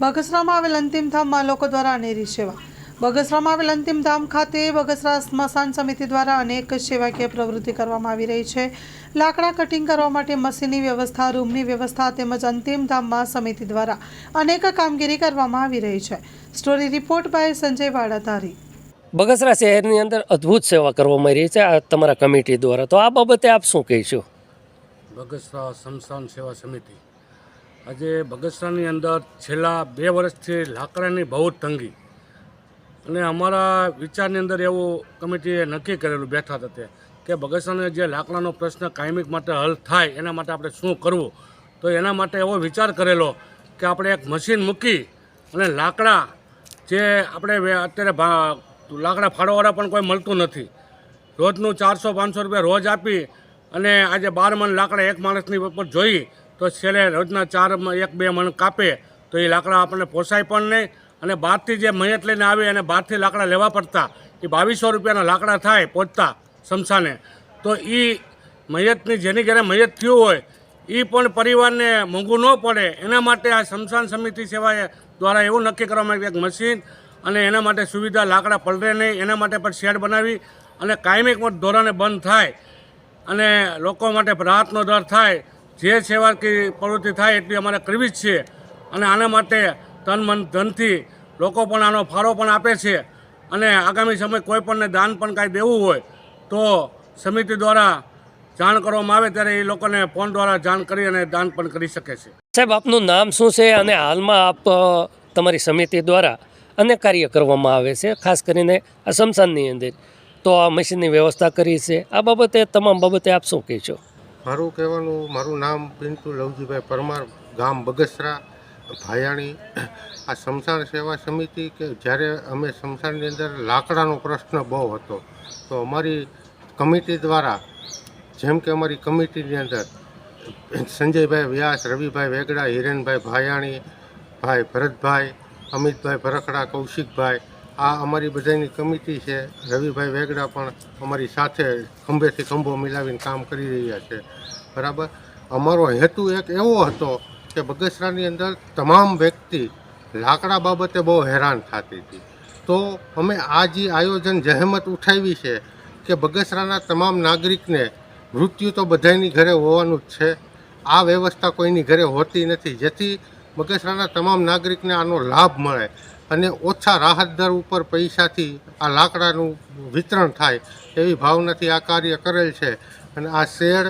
બગસરામાં આવેલ અંતિમ ધામમાં લોકો દ્વારા અનેરી સેવા. બગસરામાં આવેલ અંતિમ ધામ ખાતે બગસરા સ્મશાન સમિતિ દ્વારા અનેક સેવાકીય પ્રવૃત્તિ કરવામાં આવી રહી છે. લાકડા કટિંગ કરવા માટે મશીનની વ્યવસ્થા રૂમની વ્યવસ્થા તેમજ અંતિમ ધામમાં સમિતિ દ્વારા અનેક કામગીરી કરવામાં આવી રહી છે. Story report by Sanjay Vadadhari. Bagasara શહેરની અંદર અદ્ભુત સેવા કરવામાં આવી રહી છે આ તમારા કમિટી દ્વારા. તો આ બાબતે આપ શું કહીશું? બગસરા સ્મશાન સેવા સમિતિ. આજે બગસરાની અંદર છેલ્લા બે વર્ષથી લાકડાની બહુ જ તંગી. અને અમારા વિચારની અંદર એવું કમિટીએ નક્કી કરેલું, બેઠા હતા કે બગસરાને જે લાકડાનો પ્રશ્ન કાયમિક માટે હલ થાય, એના માટે આપણે શું કરવું? તો એના માટે એવો વિચાર કરેલો કે આપણે એક મશીન મૂકી અને લાકડા જે આપણે અત્યારે લાકડા ફાળોવાળા પણ કોઈ મળતું નથી. રોજનું ચારસો પાંચસો રૂપિયા રોજ આપી અને આજે બાર મણ લાકડા એક માણસની ઉપર જોઈ તો છેલ્લે રોજના ચાર એક બે મણ કાપે, તો એ લાકડા આપણને પોસાય પણ નહીં. અને બહારથી જે મયત લઈને આવે અને બહારથી લાકડા લેવા પડતા, એ બાવીસો રૂપિયાના લાકડા થાય પહોંચતા શમશાને. તો એ મહેતની જેની ઘરે મહેત થયું હોય એ પણ પરિવારને મોંઘું ન પડે. એના માટે આ શમશાન સમિતિ સેવાએ દ્વારા એવું નક્કી કરવામાં આવ્યું કે મશીન અને એના માટે સુવિધા લાકડા પલરે નહીં. એના માટે પણ શેડ બનાવી અને કાયમિક ધોરણે બંધ થાય અને લોકો માટે રાહતનો દર થાય. જે સેવાકીય પ્રવૃત્તિ થાય એટલી અમારે કરવી જ છે. અને આના માટે તન મન ધનથી લોકો પણ આનો ફાળો પણ આપે છે. અને આગામી સમય કોઈ પણને દાન પણ કાંઈ દેવું હોય, તો સમિતિ દ્વારા જાણ કરવામાં આવે ત્યારે એ લોકોને ફોન દ્વારા જાણ કરી અને દાન પણ કરી શકે છે. સાહેબ, આપનું નામ શું છે અને હાલમાં આપ તમારી સમિતિ દ્વારા અનેક કાર્ય કરવામાં આવે છે, ખાસ કરીને આ શમશાનની અંદર. તો આ મશીનની વ્યવસ્થા કરી છે. આ બાબતે તમામ બાબતે આપ શું કહેશો? મારું કહેવાનું, મારું નામ પિન્ટુ લવજીભાઈ પરમાર, ગામ બગસરા, ભાયાણી. આ શમશાન સેવા સમિતિ કે જ્યારે અમે શમશાનની અંદર લાકડાનો પ્રશ્ન બહુ હતો, તો અમારી કમિટી દ્વારા, જેમ કે અમારી કમિટીની અંદર, સંજયભાઈ વ્યાસ, રવિભાઈ વેગડા, હિરેનભાઈ ભાયાણી, ભાઈ ભરતભાઈ, અમિતભાઈ ભરખડા, કૌશિકભાઈ આ અમારી બધાની કમિટી છે. રવિભાઈ વેગડા પણ અમારી સાથે ખંભેથી ખંભો મિલાવીને કામ કરી રહ્યા છે. બરાબર? અમારો હેતુ એક એવો હતો કે બગસરાની અંદર તમામ વ્યક્તિ લાકડા બાબતે બહુ હેરાન થતી હતી. તો અમે આ જે આયોજન જહેમત ઉઠાવી છે કે બગસરાના તમામ નાગરિકને મૃત્યુ તો બધાની ઘરે હોવાનું જ છે. આ વ્યવસ્થા કોઈની ઘરે હોતી નથી. જેથી બગસરાના તમામ નાગરિકને આનો લાભ મળે. અને ઓછા રાહત દર ઉપર પૈસાથી આ લાકડાનું વિતરણ થાય એવી ભાવનાથી આ કાર્ય કરેલ છે. અને આ શેડ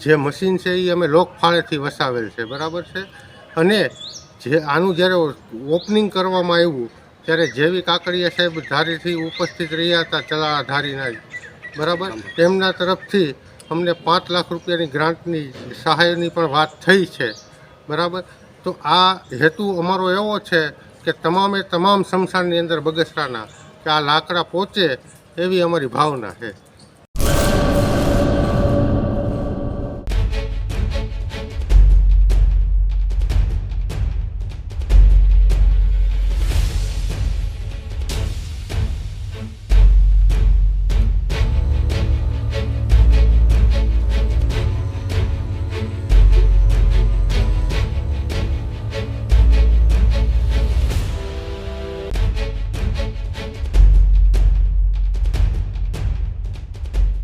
જે મશીન છે એ અમે લોકફાળેથી વસાવેલ છે, બરાબર છે? અને જે આનું જ્યારે ઓપનિંગ કરવામાં આવ્યું, ત્યારે જેવી કાકડિયા સાહેબ ધારીથી ઉપસ્થિત રહ્યા હતા ચલા ધારીના બરાબર? તેમના તરફથી અમને પાંચ લાખ રૂપિયાની ગ્રાન્ટની સહાયની પણ વાત થઈ છે, બરાબર? તો આ હેતુ અમારો એવો છે કે તમામે તમામ શમશાનની અંદર બગસરાના કે આ લાકડા પહોંચે એવી અમારી ભાવના છે.